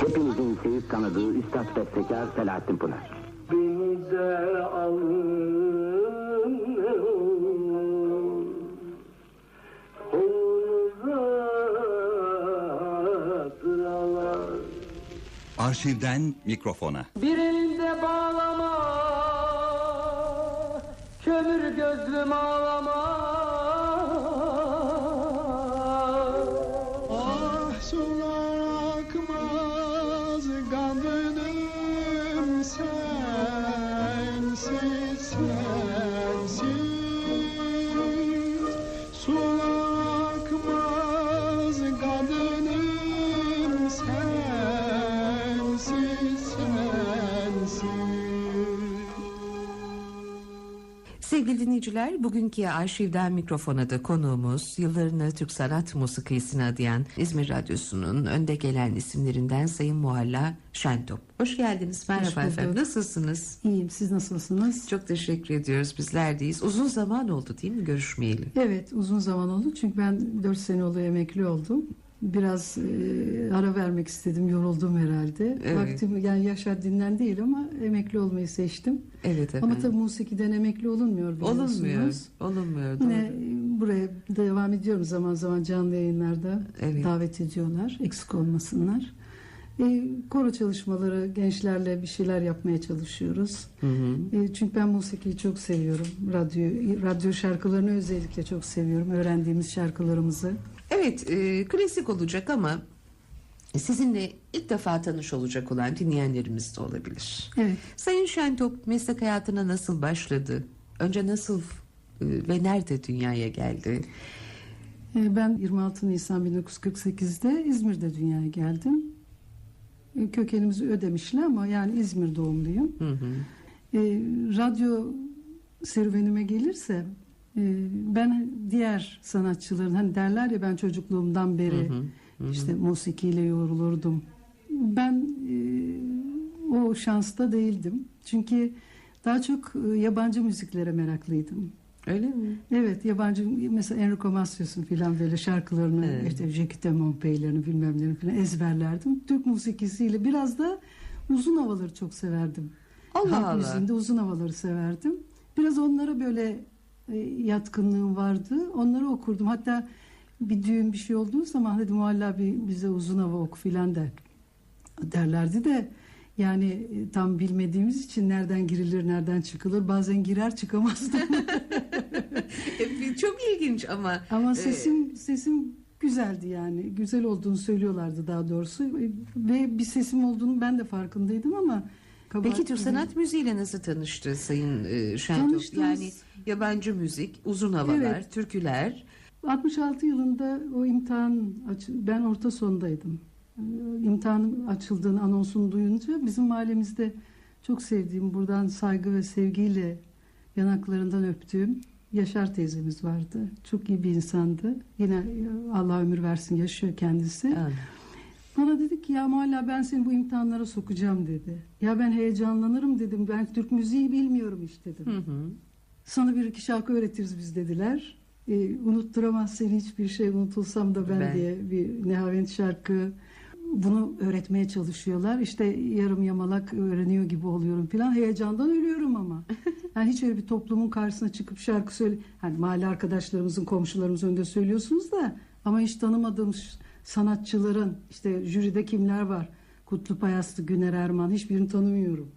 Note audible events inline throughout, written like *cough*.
Hepinizin sevip tanıdığı Üstad Bestekar Selahattin Pınar. Beni de alın Arşivden mikrofona. Bir elinde bağlama Kömür gözlüm ağlama dinleyiciler, bugünkü arşivden mikrofona da konuğumuz, yıllarını Türk sanat musikisine adayan İzmir Radyosu'nun önde gelen isimlerinden Sayın Muhalla Şentop. Hoş geldiniz, merhaba bulduk. efendim, nasılsınız? İyiyim siz nasılsınız? Çok teşekkür ediyoruz, bizler deyiz. Uzun zaman oldu değil mi görüşmeyeli? Evet uzun zaman oldu çünkü ben 4 sene oluyor emekli oldum. Biraz e, ara vermek istedim yoruldum herhalde. Evet. Vaktim yani yaşa dinlen değil ama emekli olmayı seçtim. Evet efendim. Ama tabii musikiden emekli olunmuyor biliyorsunuz. Olunmuyor, olunmuyor. Yine doğru. buraya devam ediyorum zaman zaman canlı yayınlarda Evet. davet ediyorlar eksik olmasınlar. E, koro çalışmaları gençlerle bir şeyler yapmaya çalışıyoruz. Hı hı. E, Çünkü ben musikiyi çok seviyorum. Radyo radyo şarkılarını özellikle çok seviyorum. Öğrendiğimiz şarkılarımızı. Evet, e, klasik olacak ama sizinle ilk defa tanış olacak olan dinleyenlerimiz de olabilir. Evet. Sayın Şentop meslek hayatına nasıl başladı? Önce nasıl e, ve nerede dünyaya geldi? E, Ben 26 Nisan 1948'de İzmir'de dünyaya geldim. E, Kökenimiz Ödemişli ama yani İzmir doğumluyum. Hı hı. E, radyo serüvenime gelirse ben diğer sanatçıların hani derler ya ben çocukluğumdan beri Hı hı, hı işte musikiyle yoğrulurdum. Ben e, o şansta değildim. Çünkü daha çok e, yabancı müziklere meraklıydım. Öyle mi? Evet yabancı mesela Enrico Macias'ın filan böyle şarkılarını Evet. işte Jackie de Montpellier'ini bilmem nelerini filan ezberlerdim. Türk musikisiyle biraz da uzun havaları çok severdim. Allah Halk Allah. müziğinde uzun havaları severdim. Biraz onlara böyle yatkınlığım vardı. Onları okurdum. Hatta bir düğün bir şey olduğu zaman hadi muhalla bir bize uzun hava oku filan der, derlerdi de yani e, tam bilmediğimiz için nereden girilir nereden çıkılır bazen girer çıkamazdım. *laughs* E, Çok ilginç ama. Ama e, sesim sesim güzeldi yani. Güzel olduğunu söylüyorlardı daha doğrusu. Ve bir sesim olduğunu ben de farkındaydım ama Peki kabahat- Türk sanat müziğiyle nasıl tanıştı Sayın e, Şentop? Yani yabancı müzik, uzun havalar, Evet. türküler. 66 yılında o imtihan ben orta sondaydım. Ee, İmtihanın açıldığını anonsunu duyunca bizim mahallemizde çok sevdiğim buradan saygı ve sevgiyle yanaklarından öptüğüm Yaşar teyzemiz vardı. Çok iyi bir insandı. Yine e, Allah ömür versin yaşıyor kendisi. Ha. Bana dedi ki ya Muhalla ben seni bu imtihanlara sokacağım dedi. Ya ben heyecanlanırım dedim. Ben Türk müziği bilmiyorum hiç dedim. Hı hı. Sana bir iki şarkı öğretiriz biz dediler. Ee, unutturamaz seni hiçbir şey unutulsam da ben, Ben. diye bir Nehavent şarkı. Bunu öğretmeye çalışıyorlar. İşte yarım yamalak öğreniyor gibi oluyorum falan. Heyecandan ölüyorum ama. *laughs* Yani hiç öyle bir toplumun karşısına çıkıp şarkı söyle. Hani mahalle arkadaşlarımızın, komşularımızın önünde söylüyorsunuz da ama hiç tanımadığım ş- sanatçıların işte jüride kimler var? Kutlu Payaslı, Güner Erman hiçbirini tanımıyorum.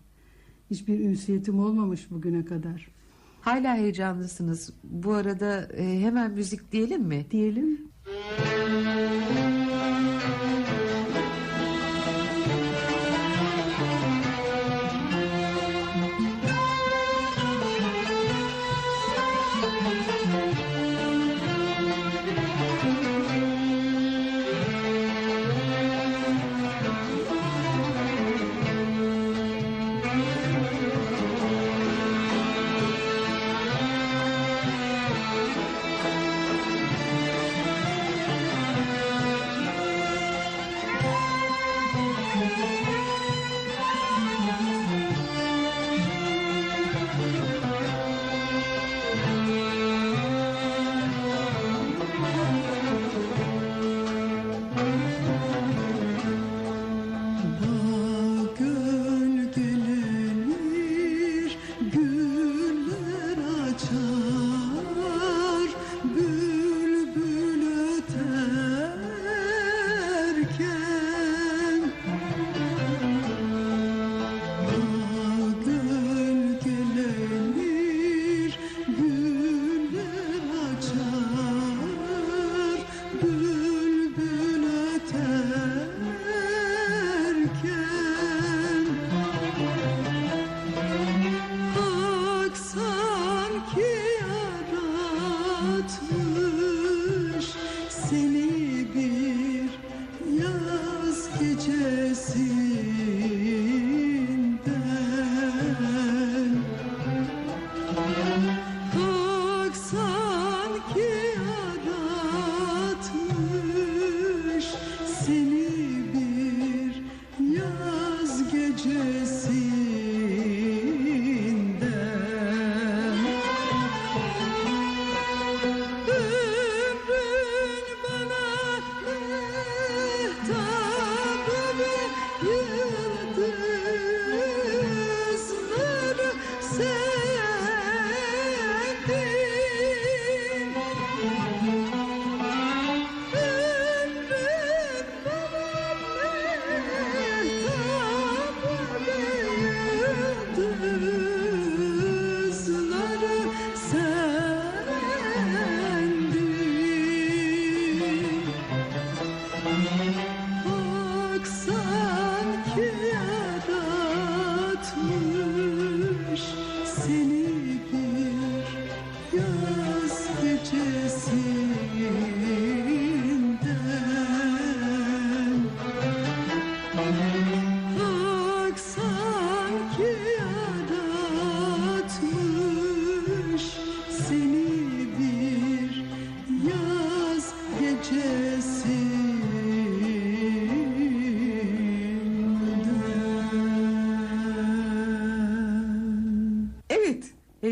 Hiçbir ünsiyetim olmamış bugüne kadar. Hala heyecanlısınız. Bu arada e, hemen müzik diyelim mi? Diyelim.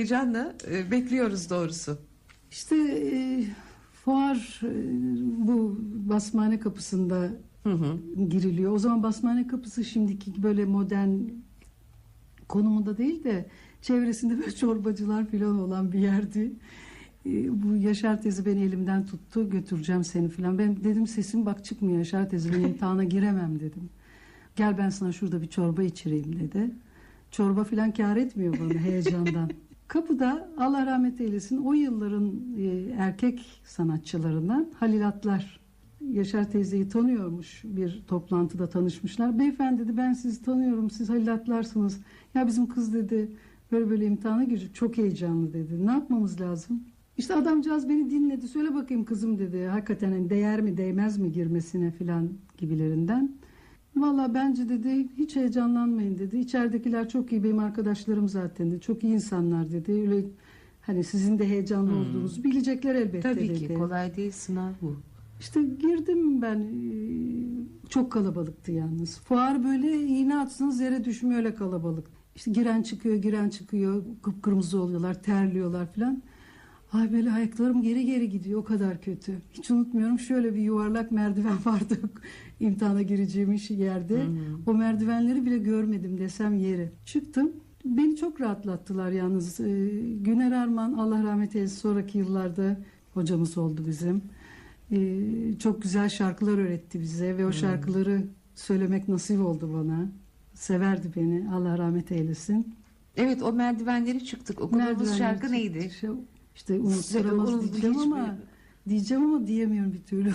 Heyecanla e, bekliyoruz doğrusu. İşte e, fuar e, bu basmane kapısında Hı hı. giriliyor. O zaman basmane kapısı şimdiki böyle modern konumunda değil de çevresinde böyle çorbacılar falan olan bir yerdi. E, bu Yaşar teyze beni elimden tuttu götüreceğim seni falan. Ben dedim sesim bak çıkmıyor Yaşar teyze ben *laughs* imtihana giremem dedim. Gel ben sana şurada bir çorba içireyim dedi. Çorba falan kar etmiyor bana heyecandan. *laughs* Kapıda Allah rahmet eylesin o yılların e, erkek sanatçılarından Halil Atlar Yaşar teyzeyi tanıyormuş bir toplantıda tanışmışlar. Beyefendi dedi ben sizi tanıyorum siz Halil Atlarsınız. Ya bizim kız dedi böyle böyle imtihana girecek çok heyecanlı dedi. Ne yapmamız lazım? İşte adamcağız beni dinledi. Söyle bakayım kızım dedi. Hakikaten hani değer mi değmez mi girmesine filan gibilerinden. Valla bence dedi hiç heyecanlanmayın dedi. İçeridekiler çok iyi benim arkadaşlarım zaten dedi. Çok iyi insanlar dedi. Öyle hani sizin de heyecanlı olduğunuzu bilecekler elbette Tabii dedi. ki kolay değil sınav bu. İşte girdim ben e, çok kalabalıktı yalnız. Fuar böyle iğne atsanız yere düşmüyor öyle kalabalık. İşte giren çıkıyor giren çıkıyor kıpkırmızı oluyorlar terliyorlar falan. Ay böyle ayaklarım geri geri gidiyor o kadar kötü. Hiç unutmuyorum şöyle bir yuvarlak merdiven *laughs* vardı imtihana gireceğim yerde. O merdivenleri bile görmedim desem yeri. Çıktım. Beni çok rahatlattılar yalnız. Ee, Güner Arman Allah rahmet eylesin sonraki yıllarda hocamız oldu bizim. Ee, çok güzel şarkılar öğretti bize ve o şarkıları söylemek nasip oldu bana. Severdi beni Allah rahmet eylesin. Evet o merdivenleri çıktık. Okuduğumuz Merdivenleri şarkı çıktı. neydi? Şey, İşte unutturamaz Unut- diyeceğim ama diyeceğim ama diyemiyorum bir türlü.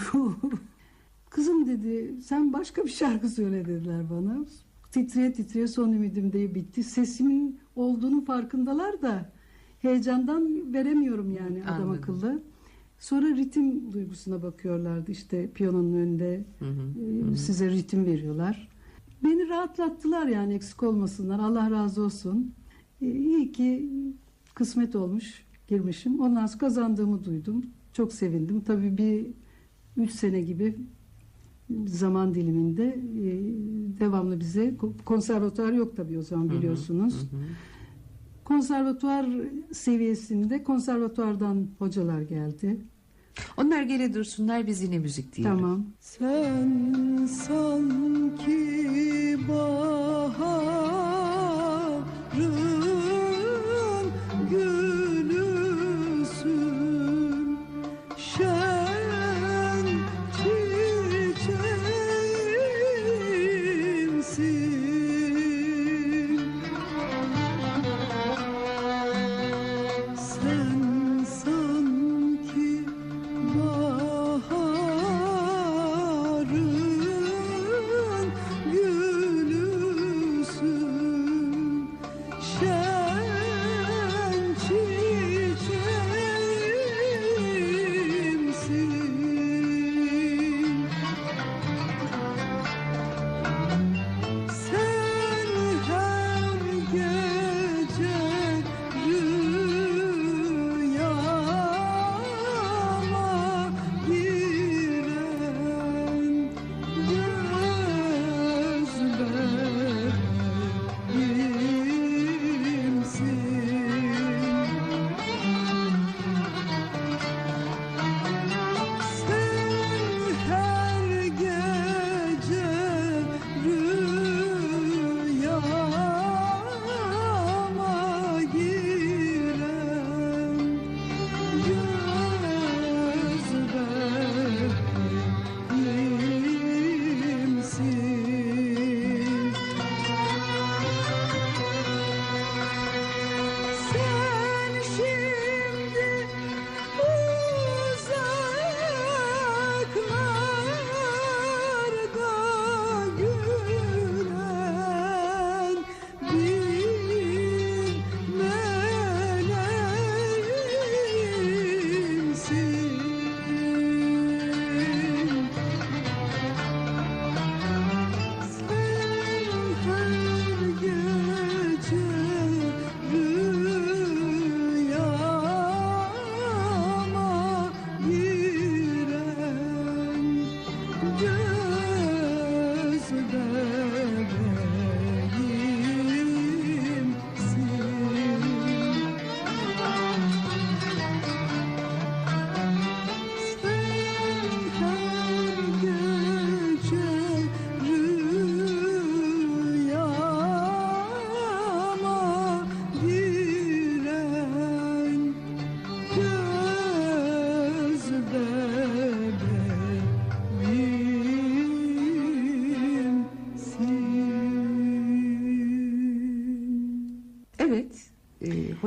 *laughs* Kızım dedi sen başka bir şarkı söyle dediler bana. Titreye titreye son ümidim diye bitti. Sesimin olduğunun farkındalar da heyecandan veremiyorum yani adam Anladım. akıllı. Sonra ritim duygusuna bakıyorlardı işte piyanonun önünde Hı hı. e, size ritim veriyorlar. Beni rahatlattılar yani eksik olmasınlar. Allah razı olsun. E, iyi ki kısmet olmuş girmişim. Ondan sonra kazandığımı duydum. Çok sevindim. Tabii bir üç sene gibi zaman diliminde e, devamlı bize konservatuar yok tabii o zaman biliyorsunuz. Konservatuar seviyesinde konservatuardan hocalar geldi. Onlar gele dursunlar biz yine müzik diyelim. Tamam. Sen sanki baharın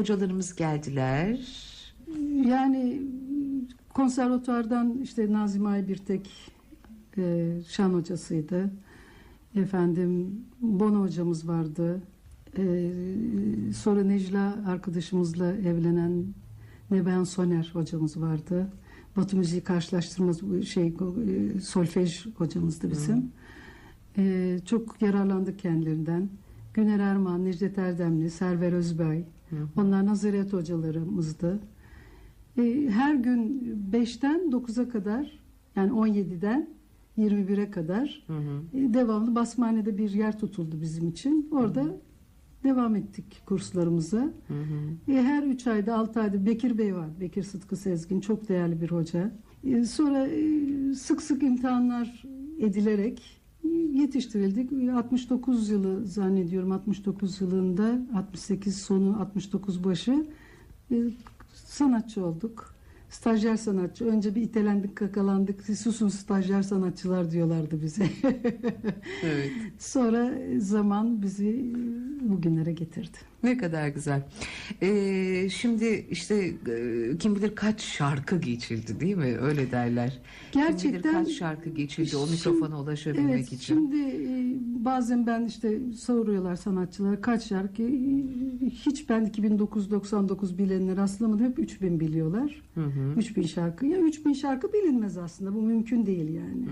hocalarımız geldiler. Yani konservatuvardan işte Nazım Aybirtek e, şan hocasıydı. Efendim Bono hocamız vardı. E, sonra Necla arkadaşımızla evlenen Nebehan Soner hocamız vardı. Batı müziği karşılaştırmaz bu şey e, solfej hocamızdı bizim. E, çok yararlandık kendilerinden. Güner Erman, Necdet Erdemli, Server Özbay. Onlar nazaret hocalarımızdı. E, her gün 5'ten 9'a kadar yani 17'den 21'e kadar e, devamlı basmanede bir yer tutuldu bizim için. Orada devam ettik kurslarımıza. E, her 3 ayda 6 ayda Bekir Bey var. Bekir Sıtkı Sezgin çok değerli bir hoca. E, sonra e, sık sık imtihanlar edilerek yetiştirildik. 69 yılı zannediyorum 69 yılında 68 sonu 69 başı e, sanatçı olduk. Stajyer sanatçı. Önce bir itelendik, kakalandık. Siz susun stajyer sanatçılar diyorlardı bize. *laughs* Evet. Sonra zaman bizi bugünlere getirdi. Ne kadar güzel. Ee, şimdi işte e, kim bilir kaç şarkı geçildi değil mi? Öyle derler. kim bilir Gerçekten kaç şarkı geçildi o mikrofona ulaşabilmek Evet, için. şimdi e, bazen ben işte soruyorlar sanatçılara kaç şarkı. E, Hiç ben 2999 bilenine rastlamadım. Hep 3000 biliyorlar. Hı hı. 3000 şarkı. Ya 3000 şarkı bilinmez aslında. Bu mümkün değil yani.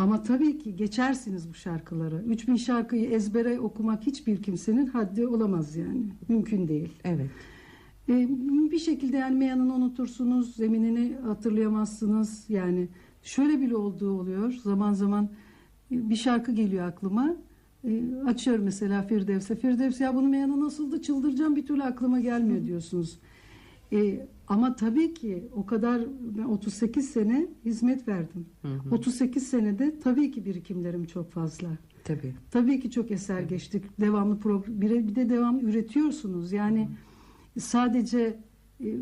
Ama tabii ki geçersiniz bu şarkıları. 3000 şarkıyı ezbere okumak hiçbir kimsenin haddi olamaz yani. Mümkün değil. Evet. E, bir şekilde yani meyanını unutursunuz, zeminini hatırlayamazsınız. Yani şöyle bile olduğu oluyor. Zaman zaman e, bir şarkı geliyor aklıma. E, açıyorum mesela Firdevs'e. Firdevs ya bunun meyanı nasıldı çıldıracağım bir türlü aklıma gelmiyor diyorsunuz. E, ama tabii ki o kadar ben 38 sene hizmet verdim. 38 senede tabii ki birikimlerim çok fazla. Tabii. Tabii ki çok eser geçtik. Devamlı program, bir, bir de devam üretiyorsunuz. Yani sadece e,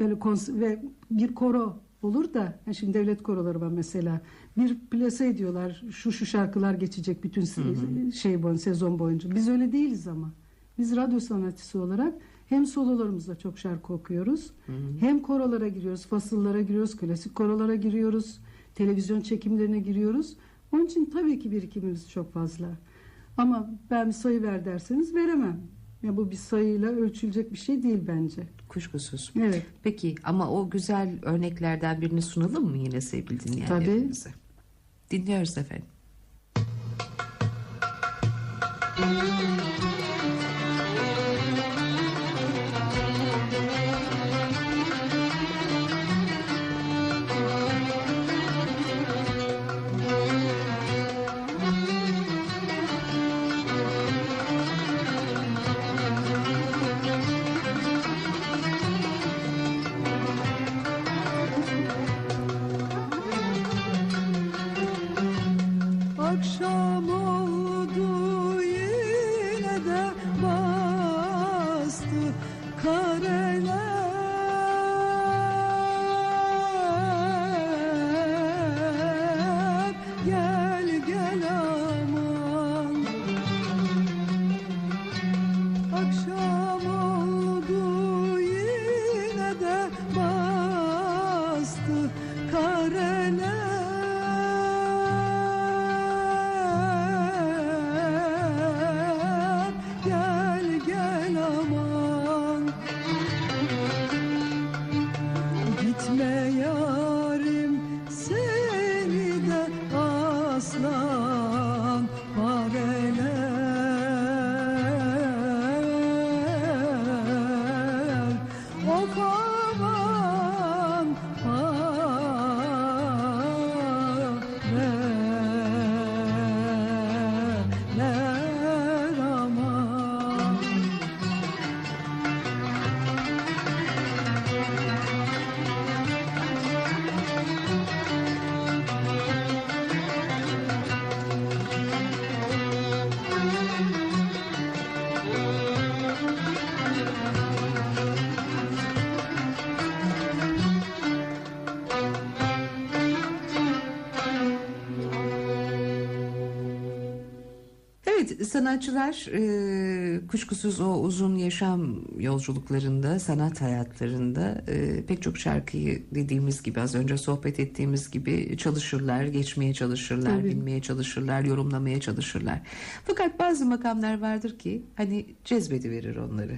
öyle kons- ve bir koro olur da yani şimdi devlet koroları var mesela bir plase ediyorlar şu şu şarkılar geçecek bütün se- şey boyunca sezon boyunca biz öyle değiliz ama biz radyo sanatçısı olarak hem sololarımızda çok şarkı okuyoruz hem korolara giriyoruz fasıllara giriyoruz klasik korolara giriyoruz televizyon çekimlerine giriyoruz onun için tabii ki birikimimiz çok fazla ama ben bir sayı ver derseniz veremem ya bu bir sayıyla ölçülecek bir şey değil bence. Kuşkusuz. Evet. Peki ama o güzel örneklerden birini sunalım mı yine sevgili dinleyenlerimize? Dinliyoruz efendim. yâre sanatçılar e, kuşkusuz o uzun yaşam yolculuklarında, sanat hayatlarında e, pek çok şarkıyı dediğimiz gibi az önce sohbet ettiğimiz gibi çalışırlar, geçmeye çalışırlar, Tabii. bilmeye çalışırlar, yorumlamaya çalışırlar. Fakat bazı makamlar vardır ki hani cezbediverir onları.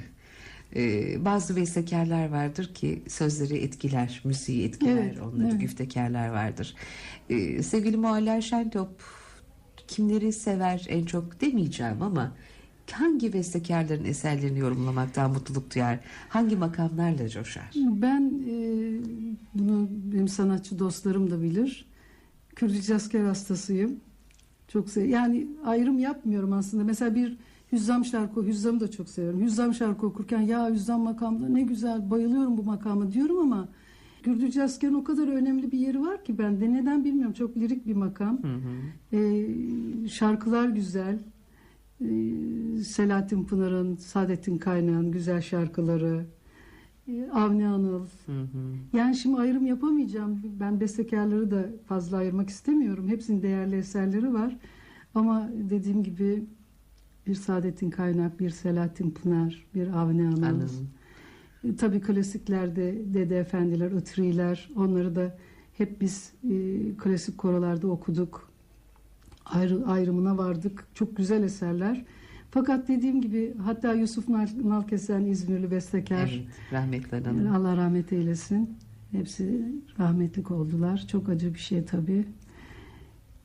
E, bazı bestekarlar vardır ki sözleri etkiler, müziği etkiler Evet, onları, evet. güftekarlar vardır. E, sevgili Mualla Şentop kimleri sever en çok demeyeceğim ama hangi bestekarların eserlerini yorumlamaktan mutluluk duyar? Hangi makamlarla coşar? Ben e, bunu benim sanatçı dostlarım da bilir. Kürdi asker hastasıyım. Çok sev yani ayrım yapmıyorum aslında. Mesela bir Hüzzam şarkı, Hüzzam'ı da çok severim. Hüzzam şarkı okurken ya Hüzzam makamda ne güzel bayılıyorum bu makama diyorum ama Gürdücü Asker'in o kadar önemli bir yeri var ki bende. Neden bilmiyorum. Çok lirik bir makam. Ee, şarkılar güzel. Ee, Selahattin Pınar'ın, Saadettin Kaynağ'ın güzel şarkıları. Ee, Avni Anıl. Yani şimdi ayrım yapamayacağım. Ben bestekarları da fazla ayırmak istemiyorum. Hepsinin değerli eserleri var. Ama dediğim gibi bir Saadettin Kaynak, bir Selahattin Pınar, bir Avni Anıl. Anladım. E, Tabii klasiklerde Dede Efendiler, Itriler onları da hep biz e, klasik korolarda okuduk. Ayrı, ayrımına vardık. Çok güzel eserler. Fakat dediğim gibi hatta Yusuf Nal- Nalkesen İzmirli bestekar. Evet, rahmetli Yani hanım. Allah rahmet eylesin. Hepsi rahmetlik oldular. Çok acı bir şey tabii.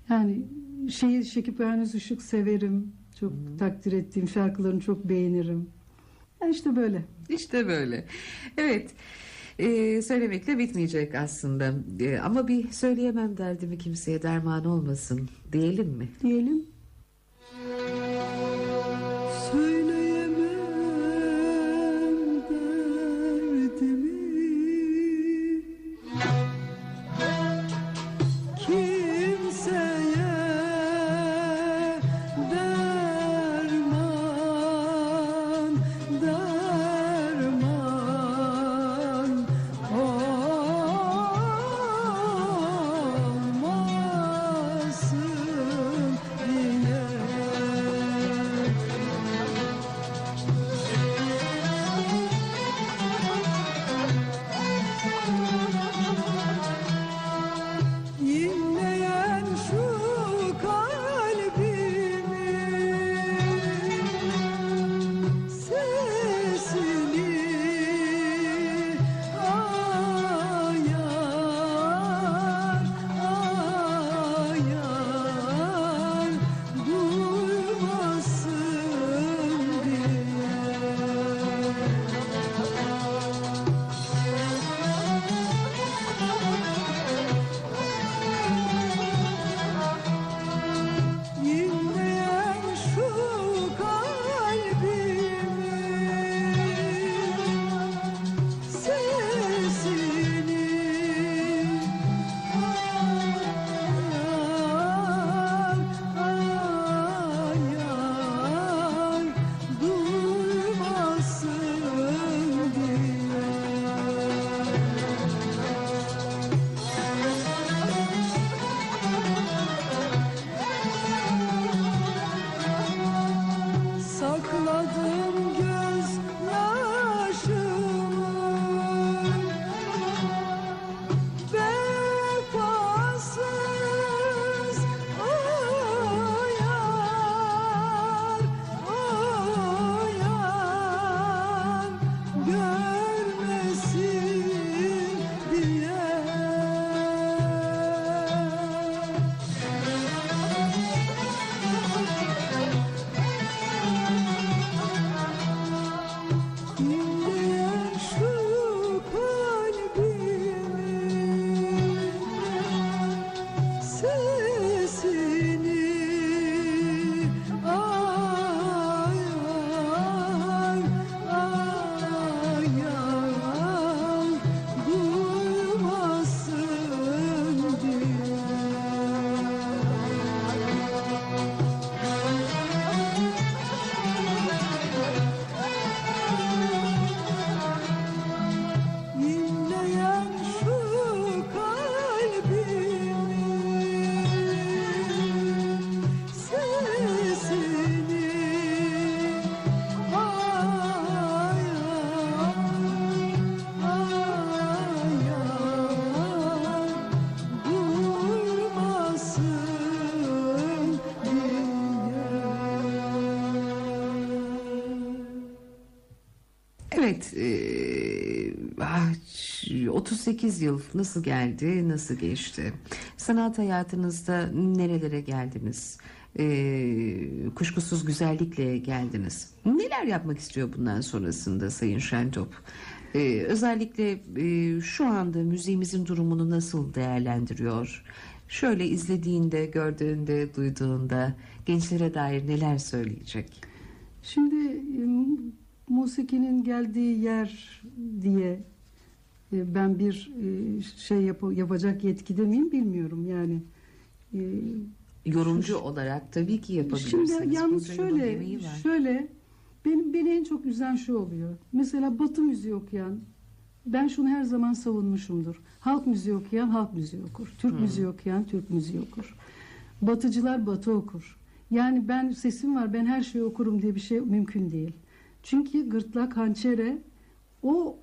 Yani şeyi Şekip Ernest Işık severim. Çok takdir ettiğim şarkılarını çok beğenirim. Ya işte böyle. *laughs* İşte böyle. Evet. Ee, söylemekle bitmeyecek aslında. Ee, ama bir söyleyemem derdimi kimseye derman olmasın diyelim mi? Diyelim. Söyleyemem 38 yıl nasıl geldi, nasıl geçti? Sanat hayatınızda nerelere geldiniz? Eee, kuşkusuz güzellikle geldiniz. Neler yapmak istiyor bundan sonrasında Sayın Şentop? Eee, özellikle eee, şu anda müziğimizin durumunu nasıl değerlendiriyor? Şöyle izlediğinde, gördüğünde, duyduğunda gençlere dair neler söyleyecek? Şimdi e, musikinin geldiği yer diye e, ben bir e, şey yap- yapacak yetkide miyim bilmiyorum yani. E, Yorumcu olarak tabii ki yapabilirsiniz. Şimdi yalnız şöyle şöyle benim beni en çok üzen şu oluyor. Mesela Batı müziği okuyan ben şunu her zaman savunmuşumdur. Halk müziği okuyan halk müziği okur. Türk müziği okuyan Türk müziği okur. Batıcılar batı okur. Yani ben sesim var ben her şeyi okurum diye bir şey mümkün değil. Çünkü gırtlak hançere o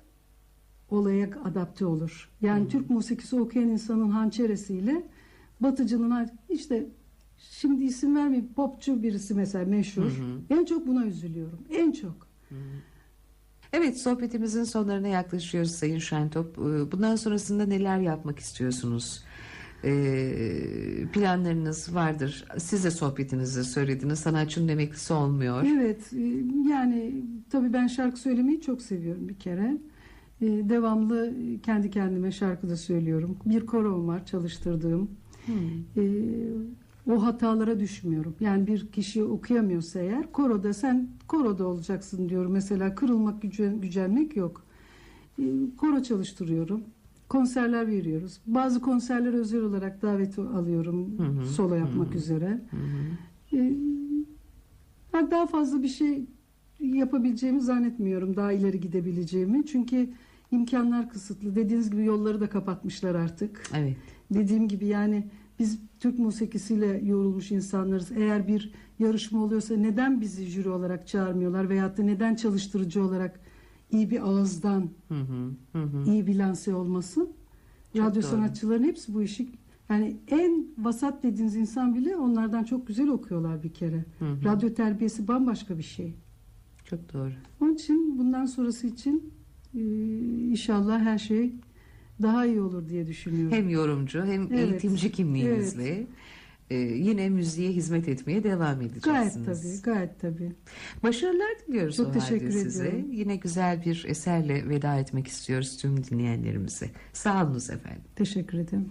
olaya adapte olur. Yani Türk musikisi okuyan insanın hançeresiyle batıcının işte şimdi isim vermeyeyim popçu birisi mesela meşhur. En çok buna üzülüyorum. En çok. Evet sohbetimizin sonlarına yaklaşıyoruz Sayın Şentop. Ee, Bundan sonrasında neler yapmak istiyorsunuz? Ee, planlarınız vardır. Siz de sohbetinizde söylediniz. Sanatçının emeklisi olmuyor. Evet e, yani tabii ben şarkı söylemeyi çok seviyorum bir kere. E, Devamlı kendi kendime şarkı da söylüyorum. Bir korom var çalıştırdığım. E, O hatalara düşmüyorum. Yani bir kişi okuyamıyorsa eğer koroda sen koroda olacaksın diyorum. Mesela kırılmak gücen- gücenmek yok. E, Koro çalıştırıyorum. Konserler veriyoruz. Bazı konserlere özel olarak davet alıyorum solo yapmak üzere. E, Ha, Daha fazla bir şey yapabileceğimi zannetmiyorum. Daha ileri gidebileceğimi. Çünkü imkanlar kısıtlı. Dediğiniz gibi yolları da kapatmışlar artık. Evet. Dediğim gibi yani biz Türk musikisiyle yorulmuş insanlarız. Eğer bir yarışma oluyorsa neden bizi jüri olarak çağırmıyorlar veyahut da neden çalıştırıcı olarak iyi bir ağızdan Hı hı, hı iyi bir lanse olmasın? Çok Radyo doğru. sanatçıların hepsi bu işi yani en vasat dediğiniz insan bile onlardan çok güzel okuyorlar bir kere. Hı hı. Radyo terbiyesi bambaşka bir şey. Çok doğru. Onun için bundan sonrası için inşallah her şey daha iyi olur diye düşünüyorum. Hem yorumcu hem Evet. eğitimci kimliğinizle e, yine müziğe hizmet etmeye devam Gayet edeceksiniz. tabii, gayet tabii. Başarılar diliyoruz Çok o halde teşekkür size. ediyorum. Yine güzel bir eserle veda etmek istiyoruz tüm dinleyenlerimize. Sağ olunuz efendim. Teşekkür ederim.